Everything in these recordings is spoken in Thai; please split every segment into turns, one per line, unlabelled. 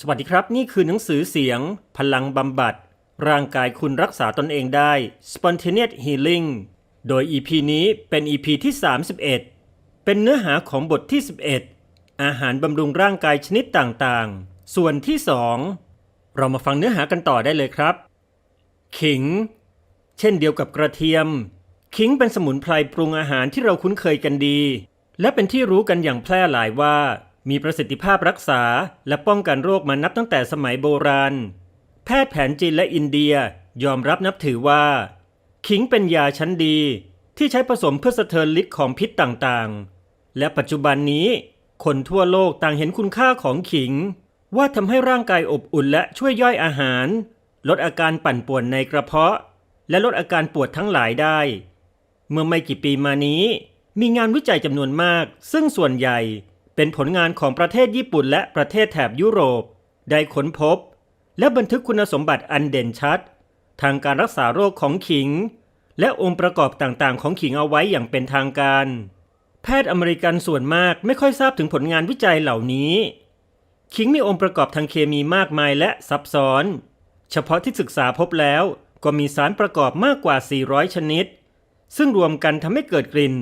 สวัสดีครับ นี่คือหนังสือเสียง พลังบำบัด ร่างกายคุณรักษาตนเองได้ Spontaneous Healing โดย EP นี้เป็น EP ที่ 31 เป็นเนื้อหาของบทที่ 11 อาหารบำรุงร่างกายชนิดต่างๆ ส่วนที่ 2 เรามาฟังเนื้อหากันต่อได้เลยครับ ขิง เช่นเดียวกับกระเทียม ขิงเป็นสมุนไพรปรุงอาหารที่เราคุ้นเคยกันดี และเป็นที่รู้กันอย่างแพร่หลายว่า มีประสิทธิภาพรักษาและป้องกันโรคมานับตั้งแต่สมัยโบราณ แพทย์แผนจีนและอินเดียยอมรับนับถือว่า ขิงเป็นยาชั้นดีที่ใช้ผสมเพื่อสะเทินฤทธิ์ของพิษต่างๆ และปัจจุบันนี้คนทั่วโลกต่างเห็นคุณค่าของขิง ว่าทำให้ร่างกายอบอุ่นและช่วยย่อยอาหาร ลดอาการปั่นป่วนในกระเพาะ และลดอาการปวดทั้งหลายได้ เมื่อไม่กี่ปีมานี้ มีงานวิจัยจำนวนมาก ซึ่งส่วนใหญ่ เป็นผลงานของประเทศญี่ปุ่นและประเทศแถบยุโรป ได้ค้นพบ และบันทึกคุณสมบัติอันเด่นชัด ทางการรักษาโรคของขิง และองค์ประกอบต่างๆ ของขิงเอาไว้อย่างเป็นทางการ แพทย์อเมริกันส่วนมากไม่ค่อยทราบถึงผลงานวิจัยเหล่านี้ ขิงมีองค์ประกอบทางเคมีมากมายและซับซ้อน เฉพาะที่ศึกษาพบแล้วก็มีสารประกอบมากกว่า 400 ชนิด ซึ่งรวมกันทำให้เกิดกลิ่น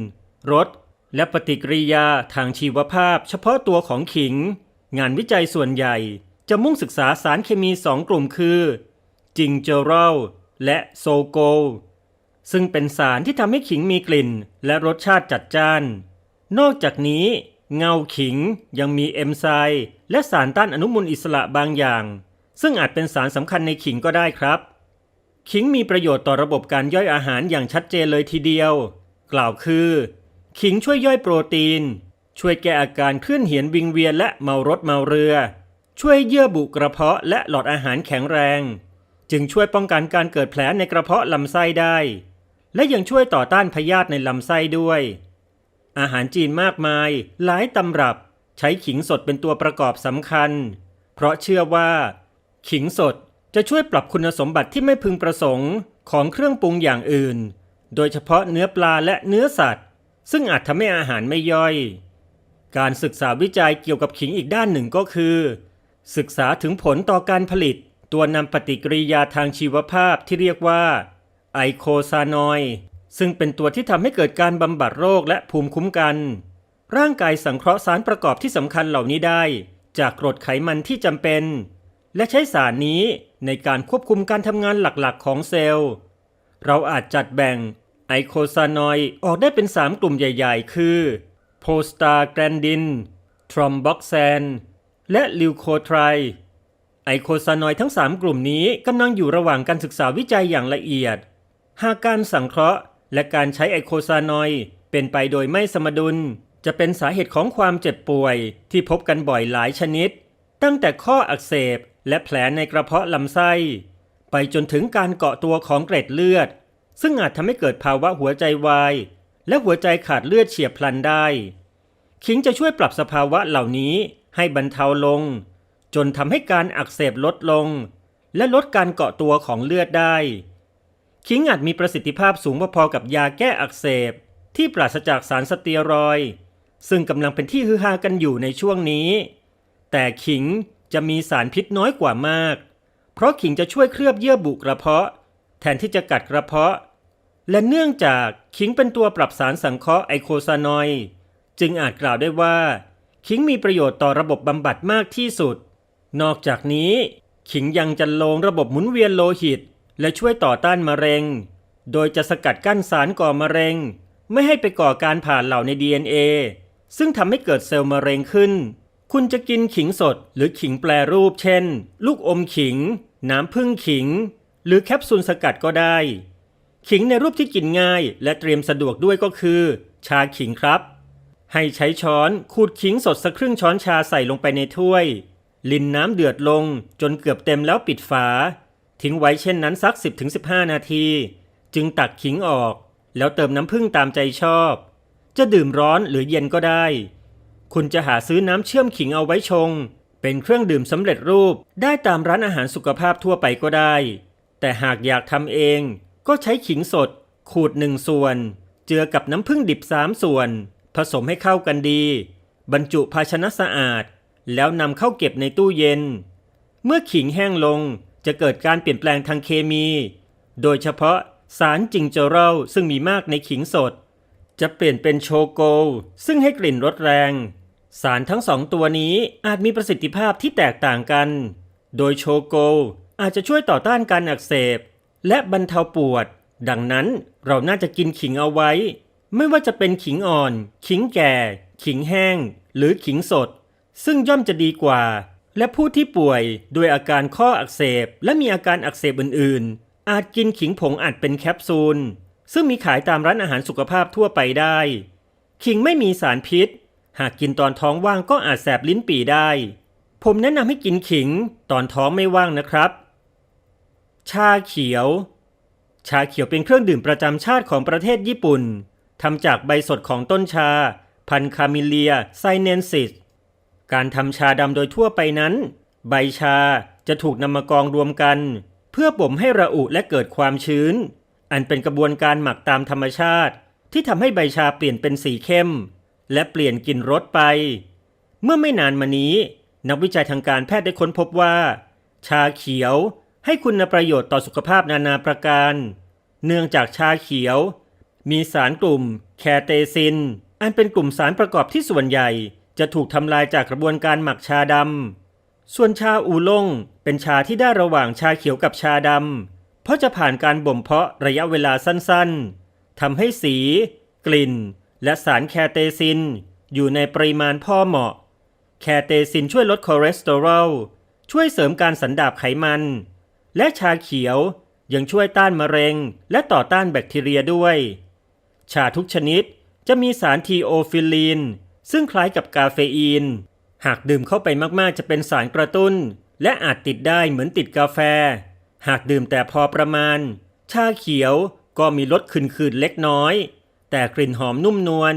รส และปฏิกิริยาทางชีวภาพ เฉพาะตัวของขิง งานวิจัยส่วนใหญ่จะมุ่งศึกษาสารเคมีสองกลุ่มคือ จิงเจอรัลและโซโกลซึ่งเป็นสารที่ทำให้ขิงมีกลิ่น และรสชาติจัดจ้าน นอกจากนี้เงาขิงยังมีเอนไซม์และสารต้านอนุมูลอิสระบางอย่าง ซึ่งอาจเป็นสารสำคัญในขิงก็ได้ครับ ขิงมีประโยชน์ต่อระบบการย่อยอาหารอย่างชัดเจนเลยทีเดียว กล่าวคือ ขิงช่วยย่อยโปรตีน ช่วยแก้อาการคลื่นเหียนวิงเวียนและเมารถเมาเรือ ช่วยเยื่อบุกระเพาะและหลอดอาหารแข็งแรง จึงช่วยป้องกันการเกิดแผลในกระเพาะลำไส้ได้ และยังช่วยต่อต้านพยาธิในลำไส้ด้วย อาหารจีนมากมาย หลายตำรับใช้ขิงสดเป็นตัวประกอบสำคัญ เพราะเชื่อว่า ขิงสดจะช่วยปรับคุณสมบัติที่ไม่พึงประสงค์ของเครื่องปรุงอย่างอื่น โดยเฉพาะเนื้อปลาและเนื้อสัตว์ ซึ่งอาจทำให้อาหารไม่ย่อย การศึกษาวิจัยเกี่ยวกับขิงอีกด้านหนึ่งก็คือ ศึกษาถึงผลต่อการผลิต ตัวนำปฏิกิริยาทางชีวภาพที่เรียกว่าไอโคซานอยด์ซึ่งเป็นตัวที่ทำให้เกิดการบำบัดโรคและภูมิคุ้มกัน ร่างกายสังเคราะห์สารประกอบที่สำคัญเหล่านี้ได้ จากกรดไขมันที่จำเป็น และใช้สารนี้ในการควบคุมการทำงานหลักๆ ของเซลล์ เราอาจจัดแบ่ง ไอโคซานอยด์ออกได้เป็น 3 กลุ่มใหญ่ ๆ คือโพสตาแกรนดิน ทรอมบ็อกแซน และลิวโคไทรไอโคซานอยด์ทั้ง 3 กลุ่มนี้กำลังอยู่ระหว่างการศึกษาวิจัยอย่างละเอียด หากการสังเคราะห์ และการใช้ไอโคซานอยด์เป็นไปโดยไม่สมดุล จะเป็นสาเหตุของความเจ็บป่วย ที่พบกันบ่อยหลายชนิด ตั้งแต่ข้ออักเสบและแผลในกระเพาะลำไส้ ไปจนถึงการเกาะตัวของเกร็ดเลือด ซึ่งอาจทำให้เกิดภาวะหัวใจวาย และหัวใจขาดเลือดเฉียบพลันได้ ขิงจะช่วยปรับสภาวะเหล่านี้ให้บรรเทาลง จนทำให้การอักเสบลดลง และลดการเกาะตัวของเลือดได้ ขิงอาจมีประสิทธิภาพสูงพอๆกับยาแก้อักเสบที่ปราศจากสารสเตียรอยด์ซึ่งกำลังเป็นที่ฮือฮากันอยู่ในช่วงนี้ แต่ขิงจะมีสารพิษน้อยกว่ามาก เพราะขิงจะช่วยเคลือบเยื่อบุกระเพาะ แทนที่จะกัดกระเพาะ และเนื่องจากขิงเป็นตัวปรับสารสังเคราะห์ไอโคซานอยด์จึงอาจกล่าวได้ว่า ขิงมีประโยชน์ต่อระบบบำบัดมากที่สุด นอกจากนี้ ขิงยังจันลงระบบหมุนเวียนโลหิต และช่วยต่อต้านมะเร็ง โดยจะสกัดกั้นสารก่อมะเร็ง ไม่ให้ไปก่อการผ่านเหล่าใน DNA ซึ่งทำให้เกิดเซลล์มะเร็งขึ้น คุณจะกินขิงสดหรือขิงแปรรูป เช่น ลูกอมขิง น้ำผึ้งขิง หรือแคปซูลสกัดก็ได้ ขิงในรูปที่กินง่าย และเตรียมสะดวกด้วยก็คือ ชาขิงครับ ให้ใช้ช้อนขูดขิงสดสักครึ่งช้อนชาใส่ลงไปในถ้วย ลินน้ำเดือดลงจนเกือบเต็มแล้วปิดฝา ทิ้งไว้เช่นนั้นสัก 10-15 นาที จึงตักขิงออก แล้วเติมน้ำผึ้งตามใจชอบ จะดื่มร้อนหรือเย็นก็ได้ คุณจะหาซื้อน้ำเชื่อมขิงเอาไว้ชงเป็นเครื่องดื่มสำเร็จรูปได้ตามร้านอาหารสุขภาพทั่วไปก็ได้ แต่หากอยากทำเองก็ใช้ขิงสด ขูดหนึ่งส่วน เจือกับน้ำผึ้งดิบสามส่วน ผสมให้เข้ากันดี บรรจุภาชนะสะอาด แล้วนำเข้าเก็บในตู้เย็น เมื่อขิงแห้งลงจะเกิดการเปลี่ยนแปลงทางเคมี โดยเฉพาะสารจิงเจอเรลซึ่งมีมากในขิงสด จะเปลี่ยนเป็นโชโก ซึ่งให้กลิ่นรสแรง สารทั้งสองตัวนี้อาจมีประสิทธิภาพที่แตกต่างกัน โดยโชโก อาจจะช่วยต่อต้านการอักเสบ และบรรเทาปวด ดังนั้นเราน่าจะกินขิงเอาไว้ ไม่ว่าจะเป็นขิงอ่อน ขิงแก่ ขิงแห้ง หรือขิงสด ซึ่งย่อมจะดีกว่า และผู้ที่ป่วยด้วยอาการข้ออักเสบ และมีอาการอักเสบอื่นๆ อาจกินขิงผงอัดเป็นแคปซูล ซึ่งมีขายตามร้านอาหารสุขภาพทั่วไปได้ ขิงไม่มีสารพิษ หากกินตอนท้องว่างก็อาจแสบลิ้นปี่ได้ ผมแนะนำให้กินขิงตอนท้องไม่ว่างนะครับ ชาเขียว ชาเขียวเป็นเครื่องดื่มประจำชาติของประเทศญี่ปุ่นทำจากใบสดของต้นชา พันคามิเลียไซเนนซิส การทำชาดำโดยทั่วไปนั้น ใบชาจะถูกนำมากองรวมกัน เพื่อบ่มให้ระอุและเกิดความชื้น อันเป็นกระบวนการหมักตามธรรมชาติ ที่ทำให้ใบชาเปลี่ยนเป็นสีเข้ม และเปลี่ยนกลิ่นรสไป เมื่อไม่นานมานี้ นักวิจัยทางการแพทย์ได้ค้นพบว่า ชาเขียว ให้คุณประโยชน์ต่อสุขภาพนานาประการ เนื่องจากชาเขียว มีสารกลุ่ม แคเตซิน อันเป็นกลุ่มสารประกอบที่ส่วนใหญ่ จะถูกทำลายจากกระบวนการหมักชาดำ ส่วนชาอูล่งเป็นชาที่ได้ระหว่างชาเขียวกับชาดำ เพราะจะผ่านการบ่มเพาะระยะเวลาสั้นๆทำให้สี กลิ่น และสารแคเตซิน อยู่ในปริมาณพอเหมาะ แคเตซินช่วยลดคอเลสเตอรอลช่วยเสริมการสันดาบไขมัน และชาเขียวยังช่วยต้านมะเร็ง และต่อต้านแบคทีเรียด้วย ชาทุกชนิดจะมีสารทีโอฟิลีน ซึ่งคล้ายกับกาเฟอีน หากดื่มเข้าไปมากๆ จะเป็นสารกระตุ้น และอาจติดได้เหมือนติดกาแฟ หากดื่มแต่พอประมาณ ชาเขียวก็มีรสขื่นๆเล็กน้อย แต่กลิ่นหอมนุ่มนวล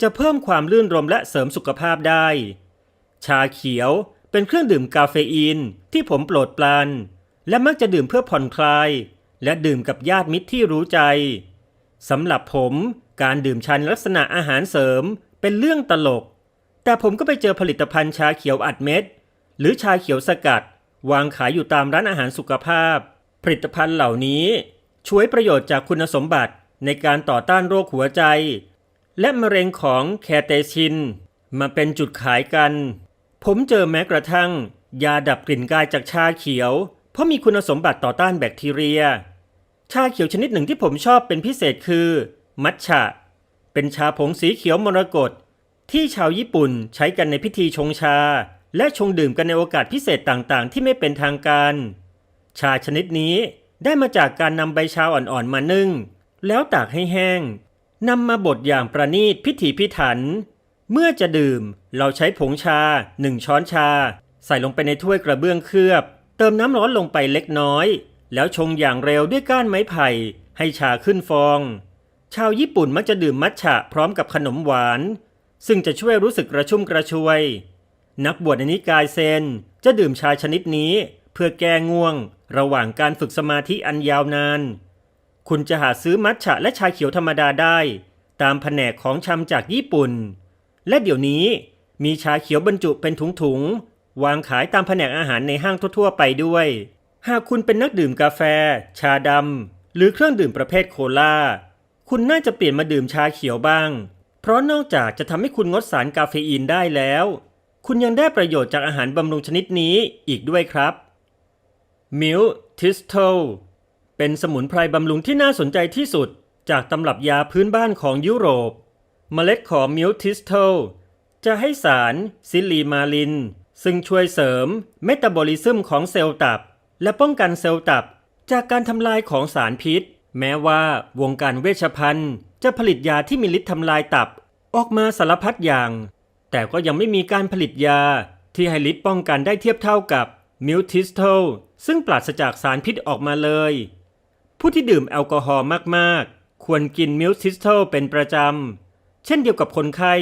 จะเพิ่มความลื่นรมและเสริมสุขภาพได้ ชาเขียวเป็นเครื่องดื่มกาเฟอีนที่ผมโปรดปราน และมักจะดื่มเพื่อผ่อนคลาย และดื่มกับญาติมิตรที่รู้ใจสำหรับผมการดื่มชาในลักษณะอาหารเสริมเป็นเรื่องตลก แต่ผมก็ไปเจอผลิตภัณฑ์ชาเขียวอัดเม็ด หรือชาเขียวสกัด วางขายอยู่ตามร้านอาหารสุขภาพ ผลิตภัณฑ์เหล่านี้ ช่วยประโยชน์จากคุณสมบัติในการต่อต้านโรคหัวใจ และมะเร็งของแคเตชิน มาเป็นจุดขายกัน ผมเจอแม้กระทั่ง ยาดับกลิ่นกายจากชาเขียว เพราะมีคุณสมบัติต่อต้านแบคทีเรีย ชาเขียวชนิดหนึ่งที่ผมชอบเป็นพิเศษคือ มัทฉะ เป็นชาผงสีเขียวมรกตที่ชาวญี่ปุ่นใช้กันในพิธีชงชา และชงดื่มกันในโอกาสพิเศษต่างๆ ที่ไม่เป็นทางการ ชาชนิดนี้ได้มาจากการนำใบชาอ่อนๆมานึ่ง แล้วตากให้แห้งนำมาบดอย่างประณีตพิถีพิถัน เมื่อจะดื่มเราใช้ผงชาหนึ่งช้อนชา ใส่ลงไปในถ้วยกระเบื้องเคลือบ เติมน้ำร้อนลงไปเล็กน้อย แล้วชงอย่างเร็วด้วยก้านไม้ไผ่ให้ชาขึ้นฟอง ชาวญี่ปุ่นมักจะดื่มมัทฉะพร้อมกับขนมหวาน ซึ่งจะช่วยรู้สึกกระชุ่มกระชวย นักบวชในนิกายเซนจะดื่มชาชนิดนี้เพื่อแก้ง่วง ระหว่างการฝึกสมาธิอันยาวนาน คุณจะหาซื้อมัทฉะและชาเขียวธรรมดาได้ ตามแผนกของชำจากญี่ปุ่น และเดี๋ยวนี้มีชาเขียวบรรจุเป็นถุงๆ วางขายตามแผนกอาหารในห้างทั่วๆ ไปด้วย หากคุณเป็นนักดื่มกาแฟ ชาดำ หรือเครื่องดื่มประเภทโคลา คุณน่าจะเปลี่ยนมาดื่มชาเขียวบ้าง เพราะนอกจากจะทำให้คุณงดสารกาเฟอีนได้แล้ว คุณยังได้ประโยชน์จากอาหารบำรุงชนิดนี้อีกด้วยครับมิลทิสโตเป็นสมุนไพรบำรุงที่น่าสนใจที่สุด จากตำรับยาพื้นบ้านของยุโรป เมล็ดของมิลทิสโตจะให้สารซิลีมาลิน ซึ่งช่วยเสริมเมตาบอลิซึมของเซลล์ตับ และป้องกันเซลล์ตับ จากการทำลายของสารพิษ แม้ว่าวงการเวชภัณฑ์ จะผลิตยาที่มีฤทธิ์ทำลายตับ ออกมาสารพัดอย่าง แต่ก็ยังไม่มีการผลิตยาที่ให้ฤทธิ์ป้องกันได้เทียบเท่ากับมิลทิสโตซึ่งปราศจากสารพิษออกมาเลย ผู้ที่ดื่มแอลกอฮอล์มากๆ ควรกินมิลทิสโตเป็นประจำ เช่นเดียวกับคนไข้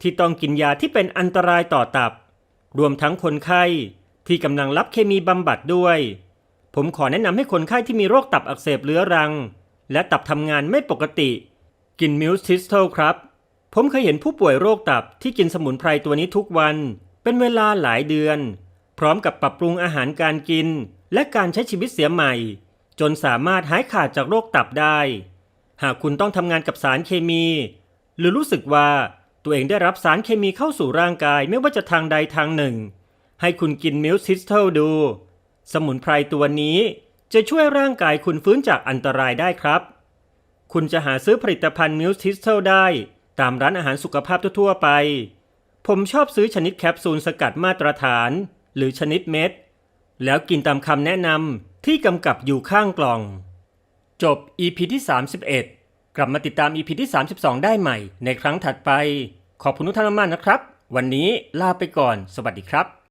ที่ต้องกินยาที่เป็นอันตรายต่อตับ รวมทั้งคนไข้ที่กำลังรับเคมีบำบัดด้วย ผมขอแนะนำให้คนไข้ที่มีโรคตับอักเสบเรื้อรัง และตับทำงานไม่ปกติ กินมิลทิสโตครับ ผมเคยเห็นผู้ป่วยโรคตับที่กินสมุนไพรตัวนี้ทุกวัน เป็นเวลาหลายเดือน พร้อมกับปรับปรุงอาหารการกิน และการใช้ชีวิตเสียใหม่ จนสามารถหายขาดจากโรคตับได้ หากคุณต้องทำงานกับสารเคมี หรือรู้สึกว่า ตัวเองได้รับสารเคมีเข้าสู่ร่างกายไม่ว่าจะทางใดทางหนึ่ง ให้คุณกินมิลซิสเทลดู สมุนไพรตัวนี้จะช่วยร่างกายคุณฟื้นจากอันตรายได้ครับ คุณจะหาซื้อผลิตภัณฑ์มิลซิสเทลได้ ตามร้านอาหารสุขภาพทั่วๆไป ผมชอบซื้อชนิดแคปซูลสกัดมาตรฐาน หรือชนิดเม็ด แล้วกินตามคำแนะนำที่กำกับอยู่ข้างกล่อง จบ EP ที่ 31 กลับมาติดตาม EP ที่ 32 ได้ใหม่ ในครั้งถัดไป ขอบคุณทุกท่านมากนะครับ วันนี้ลาไปก่อน สวัสดีครับ